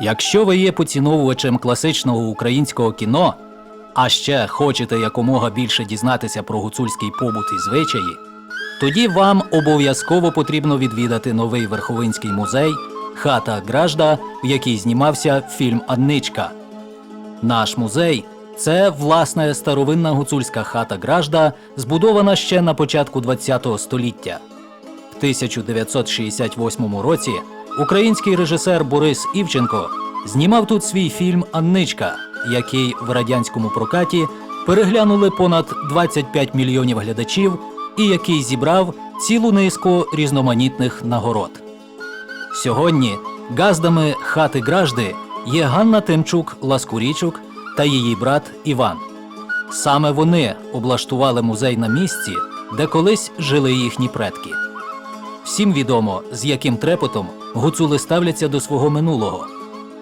Якщо ви є поціновувачем класичного українського кіно, а ще хочете якомога більше дізнатися про гуцульський побут і звичаї, тоді вам обов'язково потрібно відвідати новий Верховинський музей Хата Гражда, в якій знімався фільм Анничка. Наш музей це власне старовинна гуцульська хата Гражда, збудована ще на початку ХХ століття. В 1968 році український режисер Борис Івченко знімав тут свій фільм Анничка, який в радянському прокаті переглянули понад 25 мільйонів глядачів і який зібрав цілу низку різноманітних нагород. Сьогодні газдами хати Гражди є Ганна Тимчук Ласкурічук та її брат Іван. Саме вони облаштували музей на місці, де колись жили їхні предки. Всім відомо, з яким трепетом гуцули ставляться до свого минулого.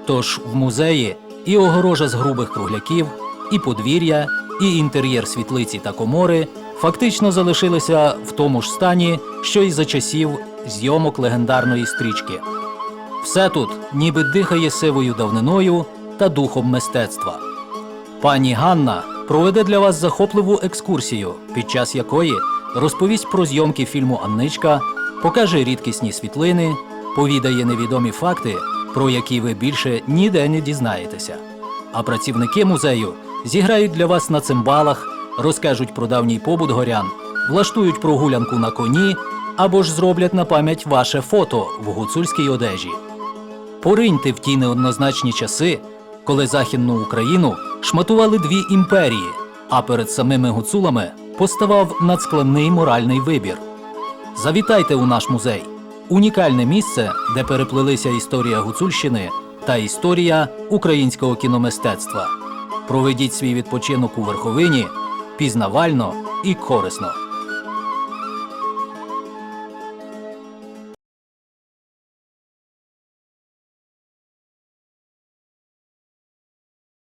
Тож в музеї і огорожа з грубих кругляків, і подвір'я, і інтер'єр світлиці та комори фактично залишилися в тому ж стані, що й за часів зйомок легендарної стрічки. Все тут ніби дихає сивою давниною та духом мистецтва. Пані Ганна проведе для вас захопливу екскурсію, під час якої розповість про зйомки фільму Анничка, покаже рідкісні світлини, повідає невідомі факти, про які ви більше ніде не дізнаєтеся. А працівники музею зіграють для вас на цимбалах, розкажуть про давній побут горян, влаштують прогулянку на коні або ж зроблять на пам'ять ваше фото в гуцульській одежі. Пориньте в ті неоднозначні часи, коли Західну Україну шматували дві імперії, а перед самими гуцулами поставав надскладний моральний вибір. Завітайте у наш музей унікальне місце, де переплилися історія Гуцульщини та історія українського кіномистецтва. Проведіть свій відпочинок у верховині пізнавально і корисно.